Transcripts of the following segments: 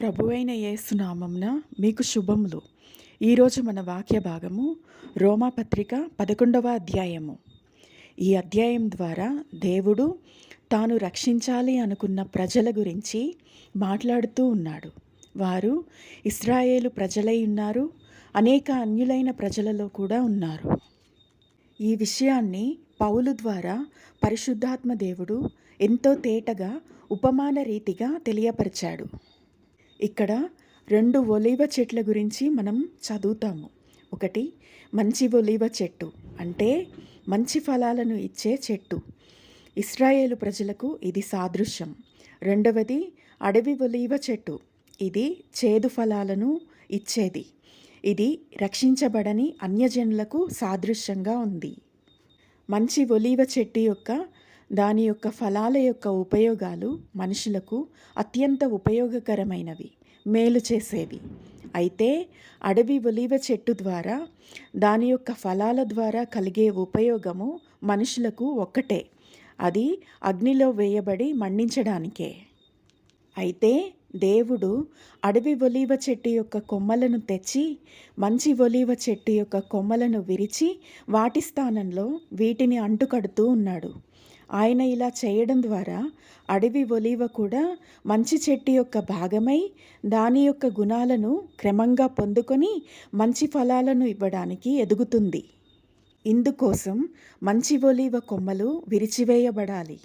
ప్రభువైన యేసునామంన మీకు శుభములు. ఈరోజు మన వాక్య భాగము రోమాపత్రిక పదకొండవ అధ్యాయము. ఈ అధ్యాయం ద్వారా దేవుడు తాను రక్షించాలి అనుకున్న ప్రజల గురించి మాట్లాడుతూ ఉన్నాడు. వారు ఇస్రాయేలు ప్రజలై ఉన్నారు అనేక అన్యులైన ప్రజలలో కూడా ఉన్నారు. ఈ విషయాన్ని పౌలు ద్వారా పరిశుద్ధాత్మ దేవుడు ఎంతో తేటగా ఉపమాన రీతిగా తెలియపరిచాడు. ఇక్కడ రెండు ఒలీవ చెట్ల గురించి మనం చదువుతాము. ఒకటి మంచి ఒలీవ చెట్టు అంటే మంచి ఫలాలను ఇచ్చే చెట్టు. ఇస్రాయేలు ప్రజలకు ఇది సాదృశ్యం. రెండవది అడవి ఒలీవ చెట్టు ఇది చేదు ఫలాలను ఇచ్చేది. ఇది రక్షించబడని అన్యజనులకు సాదృశ్యంగా ఉంది. మంచి ఒలీవ చెట్టు యొక్క దాని యొక్క ఫలాల యొక్క ఉపయోగాలు మనుషులకు అత్యంత ఉపయోగకరమైనవి మేలు చేసేవి. అయితే అడవి ఒలివ చెట్టు ద్వారా దాని యొక్క ఫలాల ద్వారా కలిగే ఉపయోగము మనుషులకు ఒక్కటే. అది అగ్నిలో వేయబడి మండించడానికే. అయితే దేవుడు అడవి ఒలీవ చెట్టు యొక్క కొమ్మలను తెచ్చి మంచి ఒలీవ చెట్టు యొక్క కొమ్మలను విరిచి వాటి స్థానంలో వీటిని అంటుకడుతూ ఉన్నాడు. ఆయన ఇలా చేయడం ద్వారా అడవి ఒలీవ కూడా మంచి చెట్టు యొక్క భాగమై దాని యొక్క గుణాలను క్రమంగా పొందుకొని మంచి ఫలాలను ఇవ్వడానికి ఎదుగుతుంది. ఇందుకోసం మంచి ఒలీవ కొమ్మలు విరిచివేయబడాలి.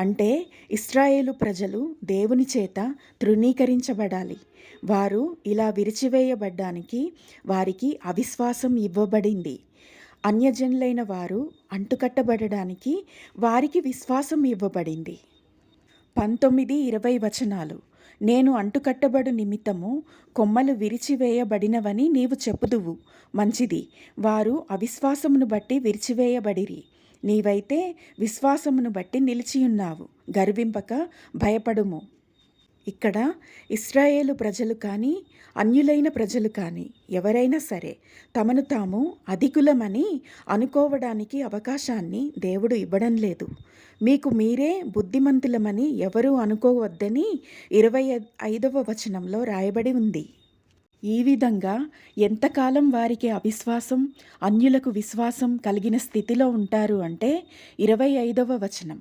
అంటే ఇస్రాయేలు ప్రజలు దేవుని చేత తృణీకరించబడాలి. వారు ఇలా విరిచివేయబడ్డానికి వారికి అవిశ్వాసం ఇవ్వబడింది. అన్యజనులైన వారు అంటుకట్టబడడానికి వారికి విశ్వాసం ఇవ్వబడింది. పంతొమ్మిది ఇరవై వచనాలు. నేను అంటుకట్టబడు నిమిత్తము కొమ్మలు విరిచివేయబడినవని నీవు చెప్పుదువు. మంచిది. వారు అవిశ్వాసమును బట్టి విరిచివేయబడిరి. నీవైతే విశ్వాసమును బట్టి నిలిచియున్నావు. గర్వింపక భయపడుము. ఇక్కడ ఇస్రాయేలు ప్రజలు కానీ అన్యులైన ప్రజలు కానీ ఎవరైనా సరే తమను తాము అధికులమని అనుకోవడానికి అవకాశాన్ని దేవుడు ఇవ్వడం లేదు. మీకు మీరే బుద్ధిమంతులమని ఎవరూ అనుకోవద్దని ఇరవై ఐదవ వచనంలో రాయబడి ఉంది. ఈ విధంగా ఎంతకాలం వారికి అవిశ్వాసం అన్యులకు విశ్వాసం కలిగిన స్థితిలో ఉంటారు అంటే ఇరవై ఐదవ వచనం.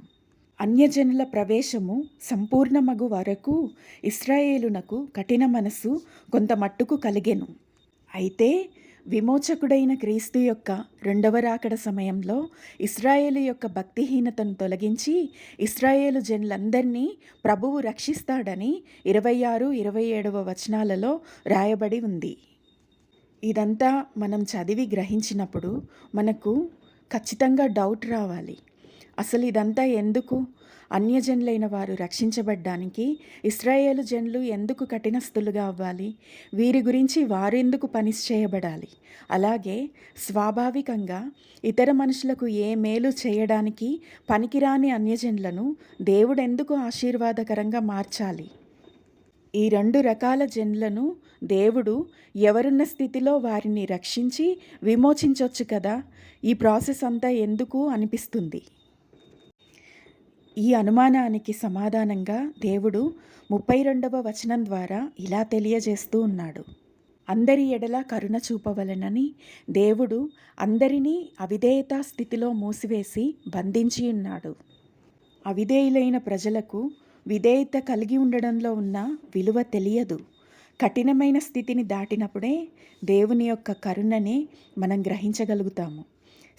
అన్యజనుల ప్రవేశము సంపూర్ణమగు వరకు ఇస్రాయేలునకు కఠిన మనసు కొంత మట్టుకు కలిగెను. అయితే విమోచకుడైన క్రీస్తు యొక్క రెండవ రాకడ సమయంలో ఇస్రాయేలు యొక్క భక్తిహీనతను తొలగించి ఇస్రాయేలు జనులందరినీ ప్రభువు రక్షిస్తాడని ఇరవై ఆరు ఇరవై ఏడవ వచనాలలో రాయబడి ఉంది. ఇదంతా మనం చదివి గ్రహించినప్పుడు మనకు ఖచ్చితంగా డౌట్ రావాలి. అసలు ఇదంతా ఎందుకు? అన్యజనులైన వారు రక్షించబడ్డానికి ఇస్రాయేలు జనులు ఎందుకు కఠినస్థులుగా అవ్వాలి? వీరి గురించి వారెందుకు పనిష్ చేయబడాలి? అలాగే స్వాభావికంగా ఇతర మనుషులకు ఏ మేలు చేయడానికి పనికిరాని అన్యజనులను దేవుడెందుకు ఆశీర్వాదకరంగా మార్చాలి? ఈ రెండు రకాల జనులను దేవుడు ఎవరున్న స్థితిలో వారిని రక్షించి విమోచించవచ్చు కదా? ఈ ప్రాసెస్ అంతా ఎందుకు అనిపిస్తుంది? ఈ అనుమానానికి సమాధానంగా దేవుడు ముప్పై రెండవ వచనం ద్వారా ఇలా తెలియజేస్తూ ఉన్నాడు. అందరి ఎడల కరుణ చూపవలనని దేవుడు అందరినీ అవిధేయతా స్థితిలో మూసివేసి బంధించి ఉన్నాడు. అవిధేయులైన ప్రజలకు విధేయత కలిగి ఉండడంలో ఉన్న విలువ తెలియదు. కఠినమైన స్థితిని దాటినప్పుడే దేవుని యొక్క కరుణని మనం గ్రహించగలుగుతాము.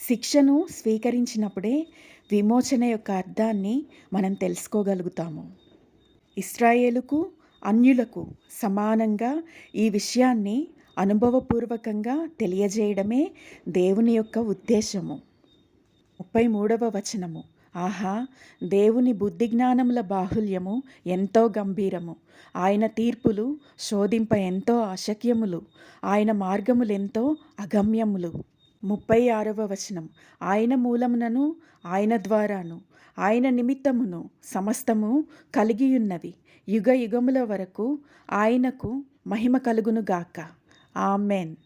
శిక్షను స్వీకరించినప్పుడే విమోచన యొక్క అర్థాన్ని మనం తెలుసుకోగలుగుతాము. ఇస్రాయేలుకు అన్యులకు సమానంగా ఈ విషయాన్ని అనుభవపూర్వకంగా తెలియజేయడమే దేవుని యొక్క ఉద్దేశము. ముప్పై మూడవ వచనము. ఆహా దేవుని బుద్ధి జ్ఞానముల బాహుల్యము ఎంతో గంభీరము. ఆయన తీర్పులు శోధింప ఎంతో అశక్యములు. ఆయన మార్గములెంతో అగమ్యములు. ముప్పై ఆరవ వచనం. ఆయన మూలమునను ఆయన ద్వారాను ఆయన నిమిత్తమును సమస్తము కలిగియున్నవి. యుగ యుగముల వరకు ఆయనకు మహిమ కలుగునుగాక. ఆమెన్.